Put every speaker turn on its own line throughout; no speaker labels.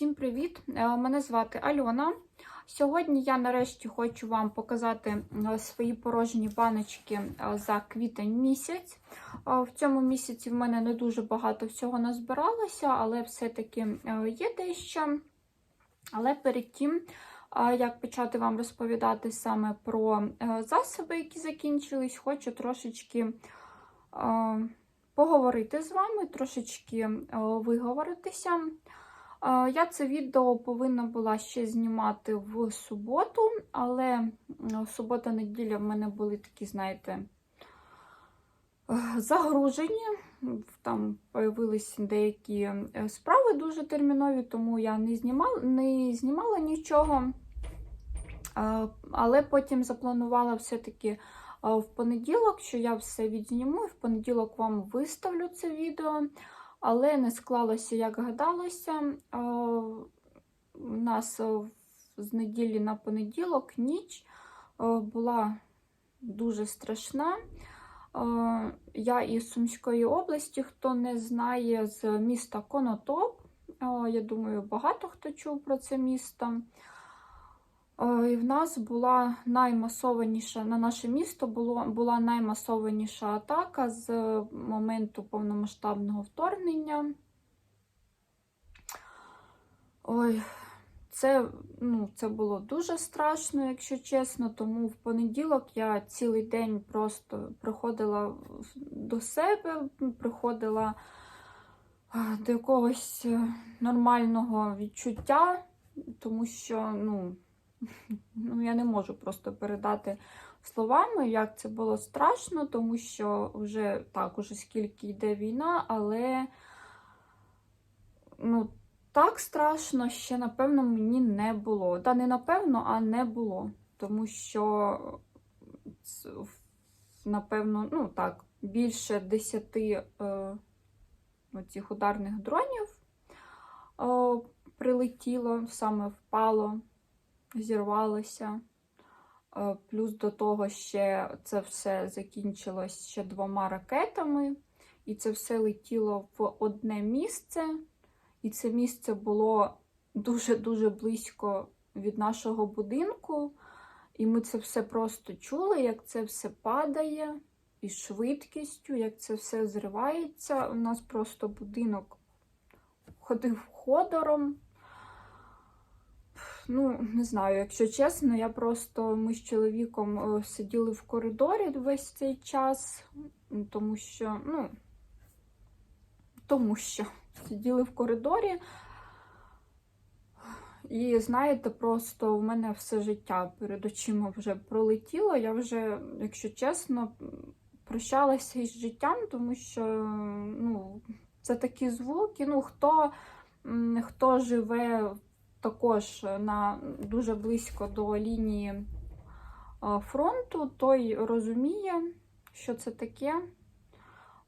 Всім привіт! Е, Мене звати Альона. Сьогодні я нарешті хочу вам показати е, свої порожні баночки е, за квітень місяць. В цьому місяці в мене не дуже багато всього назбиралося, але все-таки є дещо. Але перед тим, як почати вам розповідати саме про засоби, які закінчились, хочу трошечки поговорити з вами, трошечки виговоритися. Я це відео повинна була ще знімати в суботу, але субота-неділя в мене були такі, знаєте, е, загружені. Там появились деякі е, справи дуже термінові, тому я не знімала, не знімала нічого. Але потім запланувала все-таки е, в понеділок, що я все відзніму, і в понеділок вам виставлю це відео. Але не склалося, як гадалося. У нас з неділі на понеділок ніч була дуже страшна. Я із Сумської області, хто не знає, з міста Конотоп. Я думаю, багато хто чув про це місто. Е, І в нас була наймасованіша на наше місто було, була наймасованіша атака з моменту повномасштабного вторгнення. Ой, це, ну, це було дуже страшно, якщо чесно. Тому в понеділок я цілий день просто приходила до себе, приходила е, до якогось нормального відчуття, тому що, ну, ну, я не можу просто передати словами, як це було страшно, тому що вже так, уже скільки йде війна, але ну, так страшно ще, напевно, мені не було. Та не напевно, а не було. Тому що, напевно, ну так, більше 10 е, оцих ударних дронів е, прилетіло, саме впало, зірвалося. Е, Плюс до того ще це все закінчилось ще двома ракетами, і це все летіло в одне місце. І це місце було дуже-дуже близько від нашого будинку. І ми це все просто чули, як це все падає, і швидкістю, як це все зривається. У нас просто будинок ходив ходором. Ну, не знаю, якщо чесно, я просто ми з чоловіком е, сиділи в коридорі весь цей час, тому що, ну, тому що сиділи в коридорі. І знаєте, просто в мене все життя перед очима вже пролетіло. Я вже, якщо чесно, прощалася із життям, тому що ну, це такі звуки. Ну, хто, хто живе також на дуже близько до лінії фронту, той розуміє, що це таке.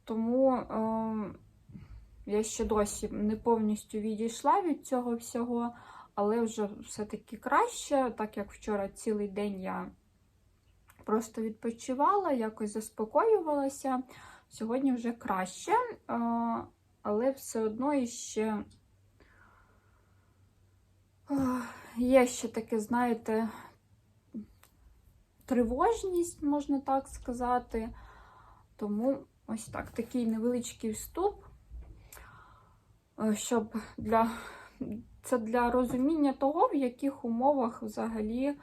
Тому е, я ще досі не повністю відійшла від цього всього, але вже все-таки краще, так як вчора цілий день я просто відпочивала, якось заспокоювалася. Сьогодні вже краще, е, але все одно іще е, є ще таке, знаєте, тривожність, можна так сказати. Тому ось так, такий невеличкий вступ е, щоб для це для розуміння того, в яких умовах взагалі е,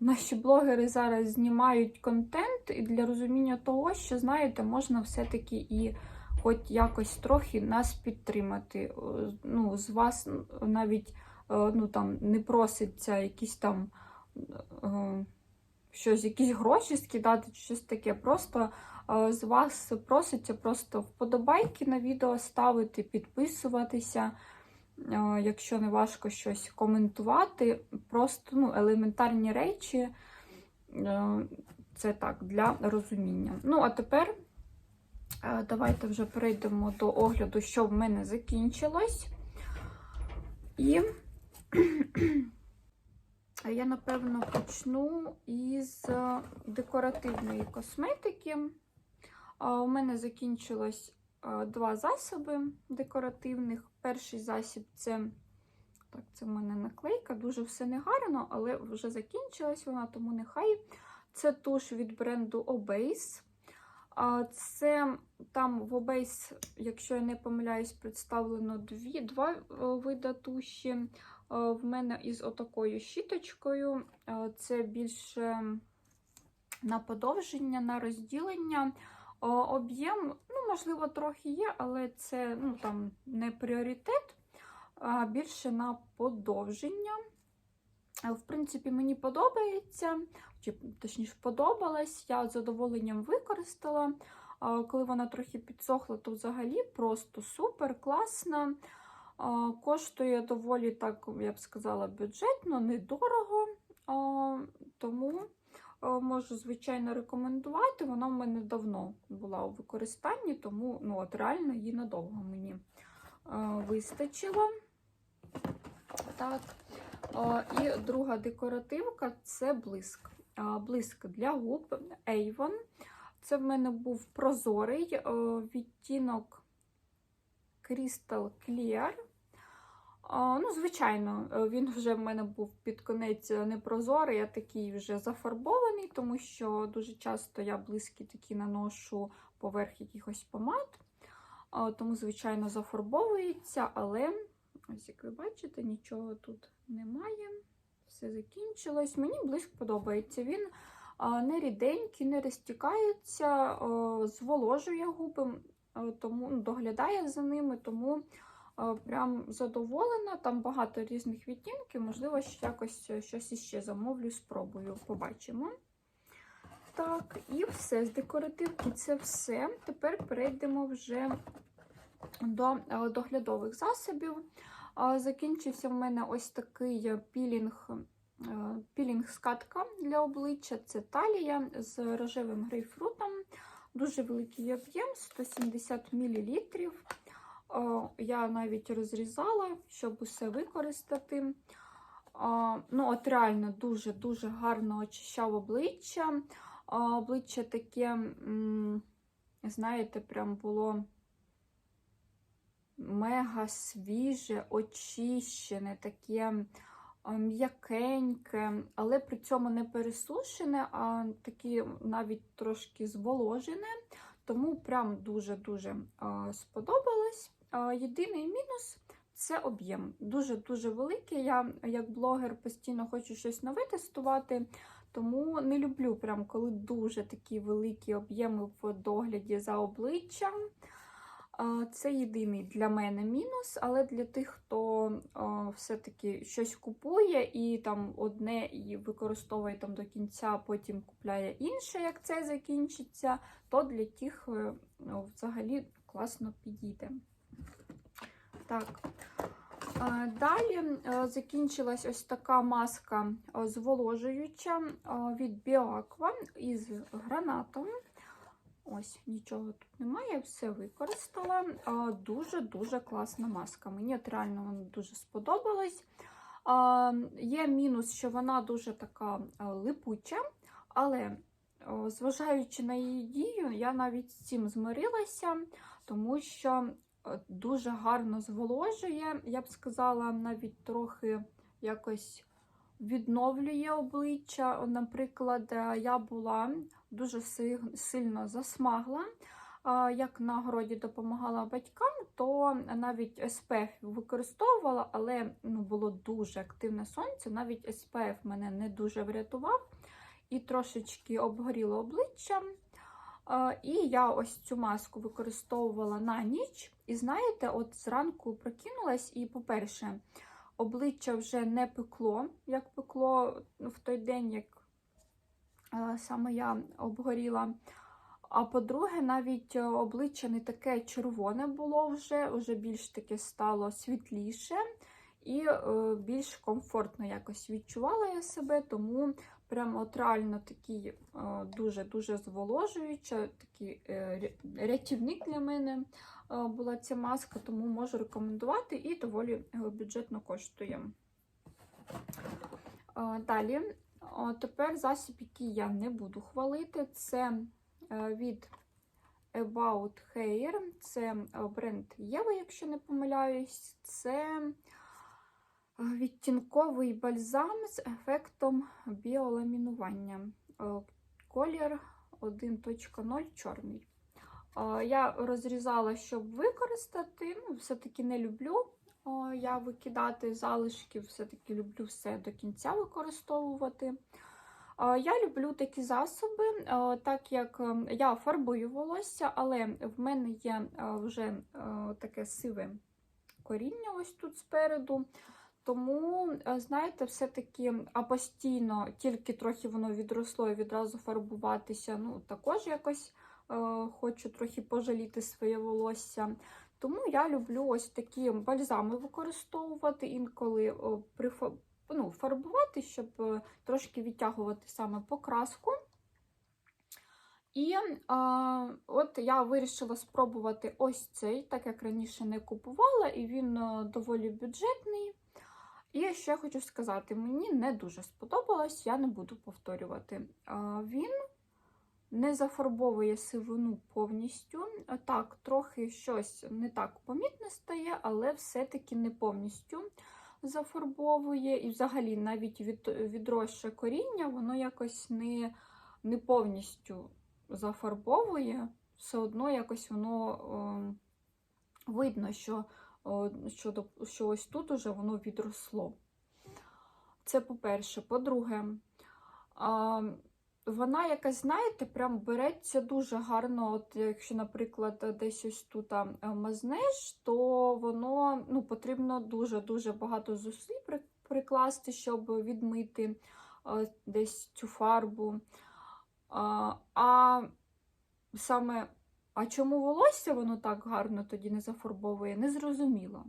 наші блогери зараз знімають контент, і для розуміння того, що, знаєте, можна все-таки і хоч якось трохи нас підтримати. Е, Ну, з вас навіть е, ну, там, не проситься якісь там. е, Щось, якісь гроші скидати, чи щось таке. Просто з вас проситься просто вподобайки на відео ставити, підписуватися, якщо не важко щось коментувати. Просто ну, елементарні речі. Це так, для розуміння. Ну, а тепер давайте вже перейдемо до огляду, що в мене закінчилось. І я, напевно, почну із е, декоративної косметики. У мене закінчилось е, два засоби декоративних. Перший засіб це так, це в мене наклейка, дуже все негарно, але вже закінчилась вона, тому нехай. Це туш від бренду Obase. Це там в Obase, якщо я не помиляюсь, представлено дві, два е, вида туші. Е, В мене із отакою щіточкою. Е, Це більше на подовження, на розділення. Об'єм, ну, можливо, трохи є, але це ну, там, не пріоритет, а більше на подовження. Е, В принципі, мені подобається, чи точніше подобалась. Я з задоволенням використала. Коли вона трохи підсохла, то взагалі просто супер, класна. Коштує доволі так, я б сказала, бюджетно, недорого. Тому е, можу, звичайно, рекомендувати. Вона в мене давно була у використанні, тому ну, от реально її надовго мені е, вистачило. Так. І друга декоративка це блиск. Блиск для губ Avon. Це в мене був прозорий е, відтінок Crystal Clear. Ну, звичайно, е, він вже в мене був під конець непрозорий, а такий вже зафарбований, тому що дуже часто я близькі такі наношу поверх якихось помад. Тому, звичайно, зафарбовується, але, ось як ви бачите, нічого тут немає. Все закінчилось. Мені блиск подобається. Він не ріденький, не розтікається, зволожує губи, тому ну, доглядає за ними, тому. Е, Прям задоволена, там багато різних відтінків, можливо, якось щось іще замовлю, спробую, побачимо. Так, і все з декоративки це все. Тепер перейдемо вже до е, доглядових засобів. Е, Закінчився в мене ось такий пілінг, е, пілінг-скатка для обличчя. Це талія з рожевим грейпфрутом. Дуже великий об'єм 170 мл. Я навіть розрізала, щоб усе використати. Ну, от реально дуже-дуже гарно очищав обличчя. Обличчя таке, знаєте, прям було мега свіже, очищене, таке м'якеньке, але при цьому не пересушене, а таке навіть трошки зволожене. Тому прям дуже-дуже сподобалось. Єдиний мінус це об'єм. Дуже-дуже великий. Я, як блогер, постійно хочу щось нове тестувати, тому не люблю, прям, коли дуже такі великі об'єми в догляді за обличчям. Це єдиний для мене мінус, але для тих, хто все-таки щось купує і там одне і використовує там до кінця, потім купляє інше, як це закінчиться, то для тих е, ну, взагалі класно підійде. Так. Далі е, закінчилась ось така маска е, зволожуюча від Bioaqua із гранатом. Ось, нічого тут немає, все використала. Дуже-дуже класна маска. Мені от реально вона дуже сподобалась. Є мінус, що вона дуже така липуча, але, зважаючи на її дію, я навіть з цим змирилася, тому що е, дуже гарно зволожує. Я б сказала, навіть трохи якось відновлює обличчя. Наприклад, е, я була дуже сильно засмагла. Як на городі допомагала батькам, то навіть SPF використовувала, але ну, було дуже активне сонце. Навіть SPF мене не дуже врятував і трошечки обгоріло обличчя. І я ось цю маску використовувала на ніч. І знаєте, от зранку прокинулась, і, по-перше, обличчя вже не пекло, як пекло в той день, як саме я обгоріла. А по-друге, навіть е, обличчя не таке червоне було вже, вже більш таке стало світліше і е, більш комфортно якось відчувала я себе, тому прямо от реально такий е, дуже-дуже зволожуюча, такий е, рятівник для мене е, була ця маска, тому можу рекомендувати і доволі е, бюджетно коштує. Е, Далі, О, тепер засіб, який я не буду хвалити, це е, від About Hair. Це е, бренд Єва, якщо не помиляюсь. Це е, відтінковий бальзам з ефектом біоламінування. Колір 1.0 чорний. Я розрізала, щоб використати. Ну, все-таки не люблю я викидати залишки, все-таки люблю все до кінця використовувати. Е, Я люблю такі засоби, е, так як е, я фарбую волосся, але в мене є е, вже таке сиве коріння ось тут спереду. Тому, знаєте, все-таки а постійно, тільки трохи воно відросло і відразу фарбуватися. Ну, також якось е, хочу трохи пожаліти своє волосся. Тому я люблю ось такі бальзами використовувати інколи о, ну, фарбувати, щоб е, трошки відтягувати саме покраску. І а, от я вирішила спробувати ось цей, так як раніше не купувала, і він е, доволі бюджетний. І ще хочу сказати, мені не дуже сподобалось, я не буду повторювати. А, Він не зафарбовує сивину повністю. Так, трохи щось не так помітне стає, але все-таки не повністю зафарбовує. І взагалі навіть від, відросше коріння, воно якось не, не повністю зафарбовує. Все одно якось воно е, видно, що, е, що, що ось тут уже воно відросло. Це по-перше. По-друге, вона якась, знаєте, прям береться дуже гарно. От якщо, наприклад, десь ось тут а, мазнеш, то воно ну, потрібно дуже-дуже багато зусиль прикласти, щоб відмити а, десь цю фарбу. А, а саме, а чому волосся воно так гарно тоді не зафарбовує, не зрозуміло.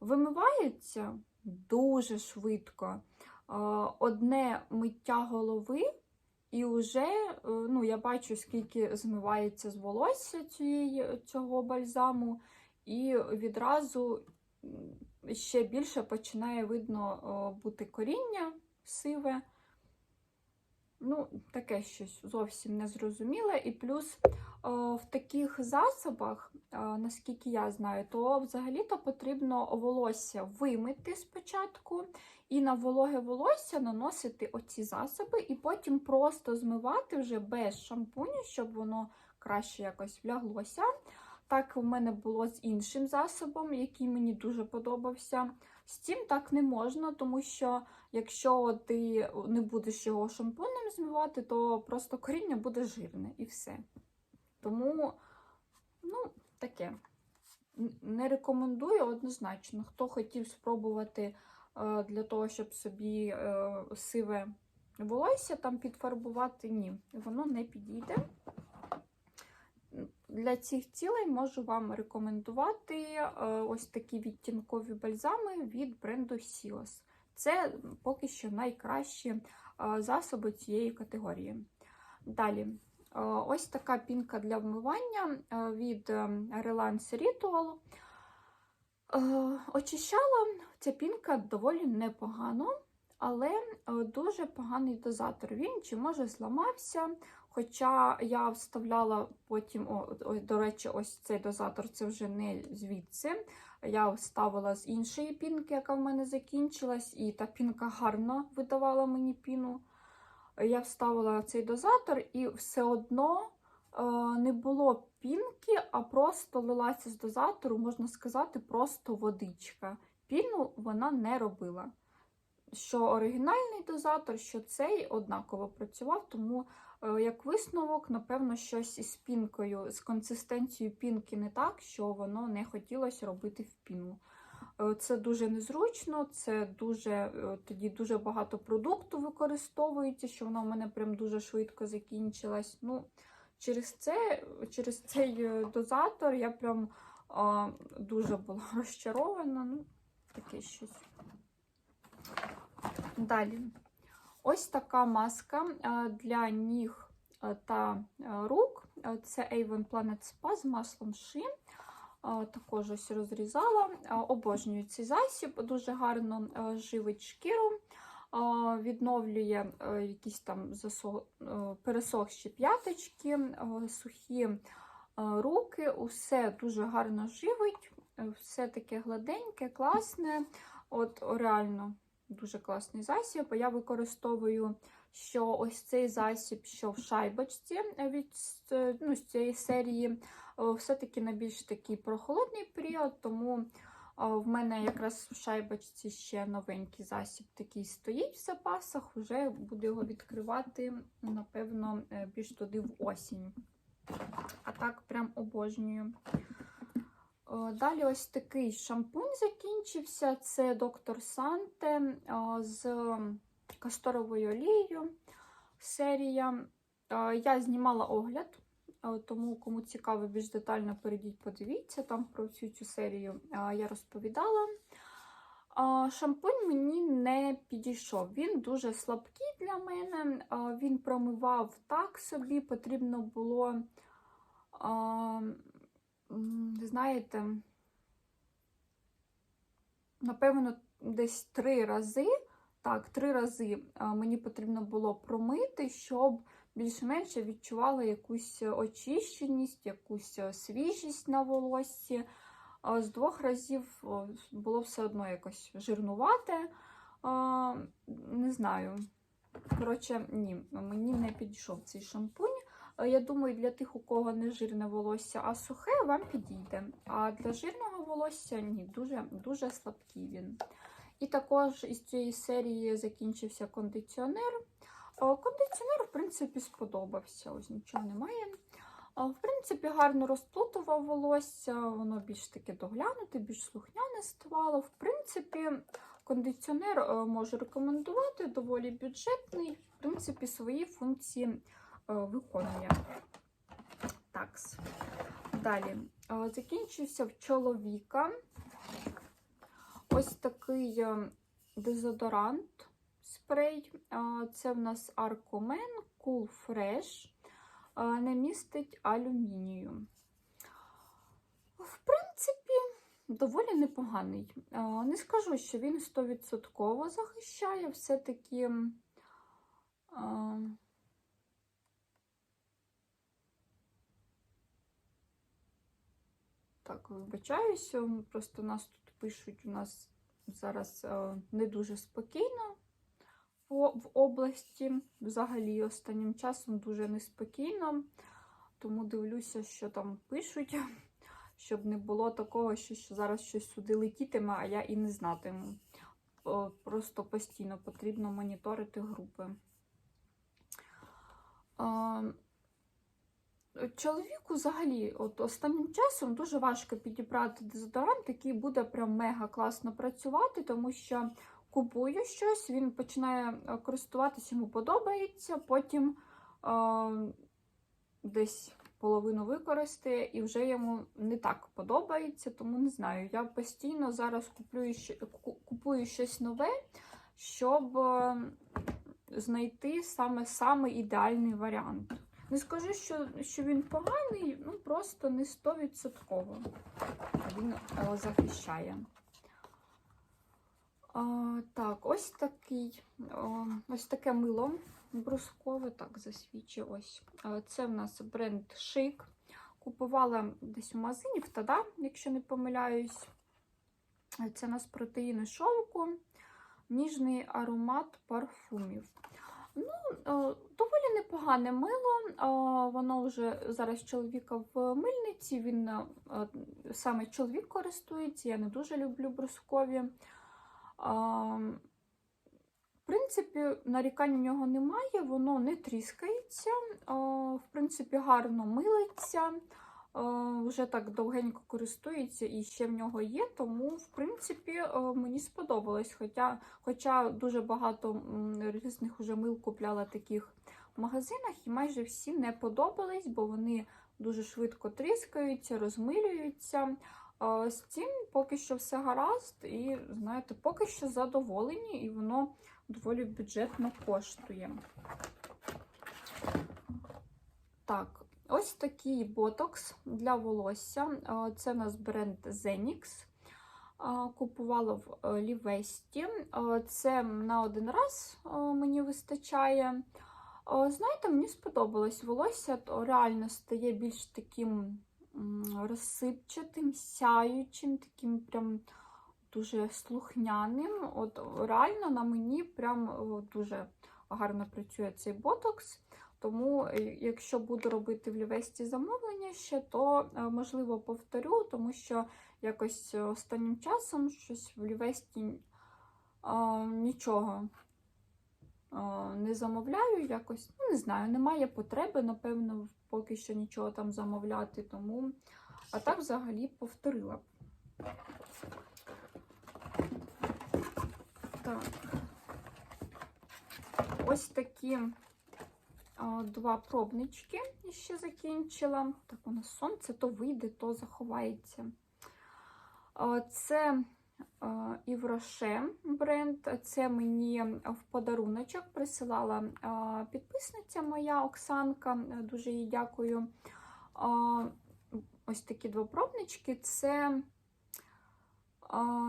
Вимивається дуже швидко. А, Одне миття голови, і вже ну, я бачу, скільки змивається з волосся цієї, цього бальзаму, і відразу ще більше починає видно бути коріння сиве. Ну, таке щось зовсім незрозуміле. І плюс в таких засобах, наскільки я знаю, то взагалі-то потрібно волосся вимити спочатку, і на вологе волосся наносити оці засоби, і потім просто змивати вже без шампуню, щоб воно краще якось вляглося. Так у мене було з іншим засобом, який мені дуже подобався. З цим так не можна, тому що якщо ти не будеш його шампунем змивати, то просто коріння буде жирне і все. Тому, ну, таке. Не рекомендую однозначно. Хто хотів спробувати для того, щоб собі е, сиве волосся там підфарбувати, ні, воно не підійде. Для цих цілей можу вам рекомендувати е, ось такі відтінкові бальзами від бренду Sios. Це поки що найкращі е, засоби цієї категорії. Далі, ось така пінка для вмивання від е, Relance Ritual. Очищала ця пінка доволі непогано, але е, дуже поганий дозатор. Він чи може зламався. Хоча я вставляла потім, о, о, до речі, ось цей дозатор це вже не звідси. Я вставила з іншої пінки, яка в мене закінчилась, і та пінка гарно видавала мені піну. Я вставила цей дозатор, і все одно е, не було пінки, а просто лилася з дозатору, можна сказати, просто водичка. Піну вона не робила. Що оригінальний дозатор, що цей однаково працював, тому е, як висновок, напевно, щось із пінкою, з консистенцією пінки не так, що воно не хотілося робити в піну. Е, Це дуже незручно, це дуже е, тоді дуже багато продукту використовується, що воно в мене прям дуже швидко закінчилось. Ну, через це, через цей дозатор я прям а, дуже була розчарована. Ну, таке щось. Далі. Ось така маска е, для ніг е, та е, рук. Це Avon Planet Spa з маслом ши. Також ось розрізала. Обожнюю цей засіб, дуже гарно живить шкіру, відновлює якісь там засо- е, пересохші п'яточки, сухі руки, усе дуже гарно живить, все таке гладеньке, класне. От реально дуже класний засіб. Я використовую що ось цей засіб, що в шайбочці від е, ну, з цієї серії, е, все-таки на більш такий прохолодний період, тому е, в мене якраз в шайбочці ще новенький засіб такий стоїть в запасах, вже буду його відкривати, напевно, більш туди в осінь. А так, прям обожнюю. Далі ось такий шампунь закінчився. Це доктор Санте з касторовою олією серія. Я знімала огляд, тому кому цікаво, більш детально перейдіть, подивіться, там про всю цю серію я розповідала. Шампунь мені не підійшов. Він дуже слабкий для мене. Він промивав так собі, потрібно було, знаєте, напевно, десь три рази. Так, три рази мені потрібно було промити, щоб більш-менш відчувала якусь очищеність, якусь свіжість на волоссі. З двох разів було все одно якось жирнувате. Не знаю. Коротше, ні, мені не підійшов цей шампунь. Я думаю, для тих, у кого не жирне волосся, а сухе, вам підійде. А для жирного волосся ні, дуже, дуже слабкий він. І також із цієї серії закінчився кондиціонер. Кондиціонер, в принципі, сподобався. Ось нічого немає. В принципі, гарно розплутував волосся, воно більш таке доглянуте, більш слухняне ставало. В принципі, кондиціонер е, можу рекомендувати, доволі бюджетний, в принципі, свої функції виконує. Такс. Далі. Е, закінчився в чоловіка. Ось такий е, дезодорант спрей. Це в нас Arcomen Cool Fresh, не містить алюмінію. В принципі, доволі непоганий. Не скажу, що він 100% захищає, все-таки. Так, вибачаюся, просто нас тут пишуть у нас зараз е, не дуже спокійно в області. Взагалі, останнім часом дуже неспокійно, тому дивлюся, що там пишуть, щоб не було такого, що зараз щось сюди летітиме, а я і не знатиму. Просто постійно потрібно моніторити групи. Чоловіку взагалі, от останнім часом дуже важко підібрати дезодорант, який буде прям мега класно працювати, тому що купую щось, він починає е, користуватися, йому подобається, потім е, десь половину використає і вже йому не так подобається, тому не знаю. Я постійно зараз куплю, купую щось нове, щоб е, знайти саме саме ідеальний варіант. Не скажу, що що він поганий, ну просто не 100% він о, захищає. А, Так, ось такий, о, ось таке мило брускове, так, засвічу ось. Це в нас бренд Chic. Купувала десь у магазині в Тада, якщо не помиляюсь. Це у нас протеїни шовку, ніжний аромат парфумів. Ну, е, Доволі непогане мило. Воно вже зараз чоловіка в мильниці, він е, саме чоловік користується, я не дуже люблю брускові. В принципі, нарікань у нього немає, воно не тріскається, в принципі, гарно милиться. Вже так довгенько користується і ще в нього є, тому, в принципі, мені сподобалось. Хоча хоча дуже багато різних уже мил купляла таких в магазинах, і майже всі не подобались, бо вони дуже швидко тріскаються, розмилюються. З цим поки що все гаразд, і, знаєте, поки що задоволені, і воно доволі бюджетно коштує. Так, Ось такий ботокс для волосся. Це у нас бренд Zenix. Купувала в е, Лівесті. Це на один раз мені вистачає. Знаєте, мені сподобалось волосся, то реально стає більш таким розсипчатим, сяючим, таким прям дуже слухняним. От реально на мені прям дуже гарно працює цей ботокс. Тому, е, якщо буду робити в Лівесті замовлення ще, то е, можливо повторю, тому що якось е, останнім часом щось в Лівесті а, нічого а, не замовляю. Якось, ну не знаю, немає потреби, напевно, поки що нічого там замовляти. Тому, а так взагалі повторила. Так. Ось такі два пробнички ще закінчила. Так, у нас сонце то вийде, то заховається. Це Івроше бренд. Це мені в подаруночок присилала підписниця моя Оксанка. Дуже їй дякую. Ось такі два пробнички. Це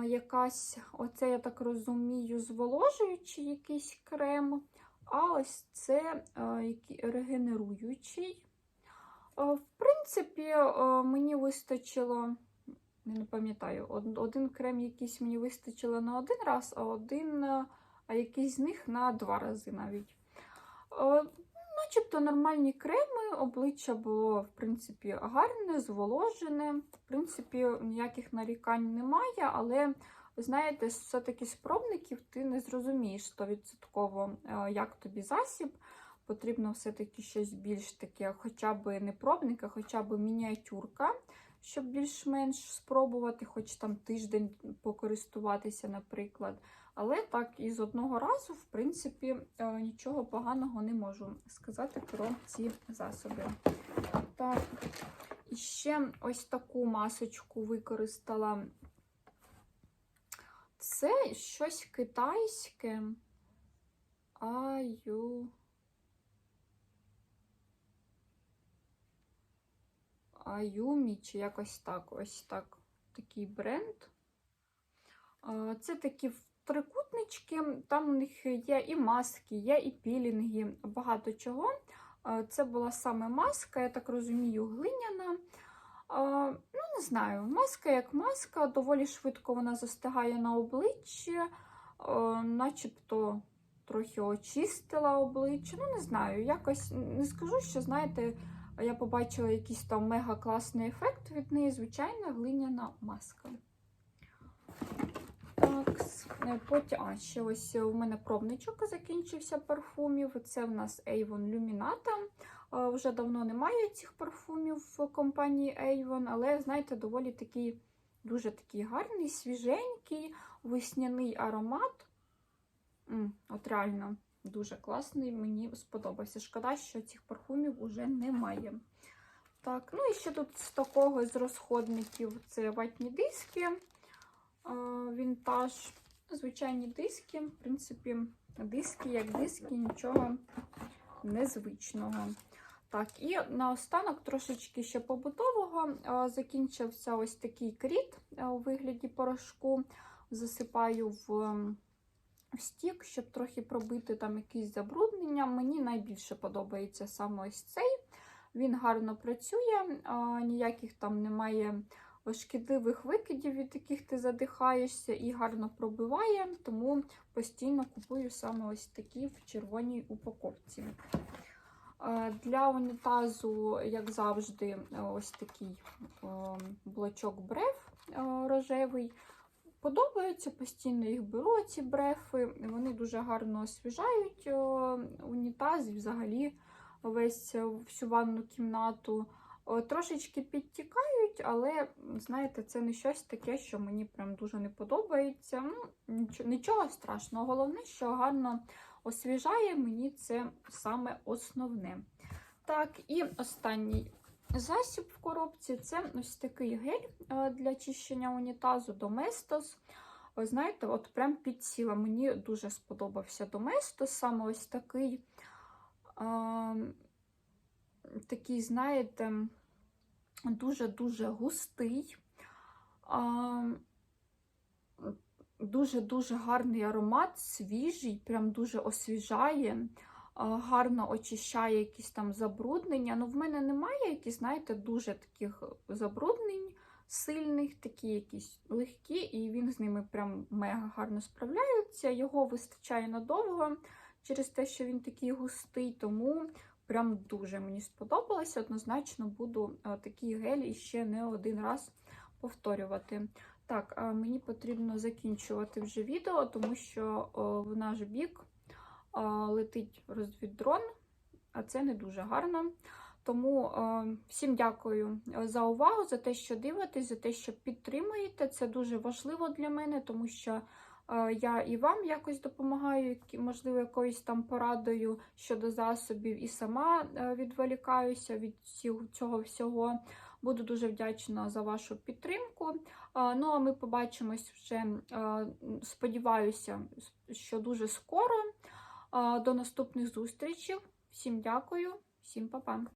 якась, оце, я так розумію, зволожуючий якийсь крем. А ось це який регенеруючий. В принципі, мені вистачило, не пам'ятаю, один крем якийсь мені вистачило на один раз, а один, а якийсь з них на два рази навіть. Начебто нормальні креми, обличчя було, в принципі, гарне, зволожене. В принципі, ніяких нарікань немає, але, знаєте, все-таки з пробників ти не зрозумієш 100% е, як тобі засіб. Потрібно все-таки щось більш таке, хоча б не пробник, а хоча б мініатюрка, щоб більш-менш спробувати, хоч там тиждень покористуватися, наприклад. Але так, із одного разу, в принципі, е, нічого поганого не можу сказати про ці засоби. Так, і ще ось таку масочку використала. Це щось китайське. Аю. Аюмі, чи якось так. Ось так. Такий бренд. Це такі трикутнички, там у них є і маски, є і пілінги, багато чого. Це була саме маска, я так розумію, глиняна. Ну, не знаю, маска як маска, доволі швидко вона застигає на обличчі, е, начебто трохи очистила обличчя. Ну, не знаю, якось не скажу, що, знаєте, я побачила якийсь там мега класний ефект від неї, звичайна глиняна маска. Так, е, потім, а, ще ось у мене пробничок закінчився парфумів. Це в нас Avon Luminata. Вже давно немає цих парфумів в компанії Avon, але, знаєте, доволі такий дуже такий гарний, свіженький, весняний аромат. М, От реально дуже класний, мені сподобався. Шкода, що цих парфумів уже немає. Так, ну і ще тут з такого з розходників це ватні диски вінтаж. Звичайні диски. В принципі, диски як диски, нічого незвичного. Так, і наостанок трошечки ще побутового. Закінчився ось такий кріт у вигляді порошку. Засипаю в, в стік, щоб трохи пробити там якісь забруднення. Мені найбільше подобається саме ось цей. Він гарно працює, а, ніяких там немає шкідливих викидів, від яких ти задихаєшся, і гарно пробиває, тому постійно купую саме ось такі в червоній упаковці. Е, Для унітазу, як завжди, ось такий е, блочок бреф е, рожевий. Подобається, постійно їх беру, ці брефи. Вони дуже гарно освіжають унітаз і взагалі весь всю ванну кімнату. О, Трошечки підтікають, але, знаєте, це не щось таке, що мені прям дуже не подобається. Ну, нічого, страшного. Головне, що гарно освіжає, мені це саме основне. Так, і останній засіб в коробці це ось такий гель е, для чищення унітазу Domestos. Ви знаєте, от прям підсіла. Мені дуже сподобався Domestos, саме ось такий. Такий, знаєте, дуже-дуже густий, дуже-дуже гарний аромат, свіжий, прям дуже освіжає. гарно очищає якісь там забруднення. Ну, в мене немає якісь, знаєте, дуже таких забруднень сильних, такі якісь легкі, і він з ними прям мега гарно справляється. Його вистачає надовго через те, що він такий густий, тому прям дуже мені сподобалося. Однозначно буду е, такий гель ще не один раз повторювати. Так, е, мені потрібно закінчувати вже відео, тому що в наш бік е, летить розвіддрон, а це не дуже гарно. Тому е, всім дякую за увагу, за те, що дивитесь, за те, що підтримуєте. Це дуже важливо для мене, тому що е, я і вам якось допомагаю, можливо, якоюсь там порадою щодо засобів, і сама е, відволікаюся від цього- всього. Буду дуже вдячна за вашу підтримку. Е, Ну а ми побачимось вже, е, сподіваюся, що дуже скоро. Е, До наступних зустрічей. Всім дякую, всім па-па.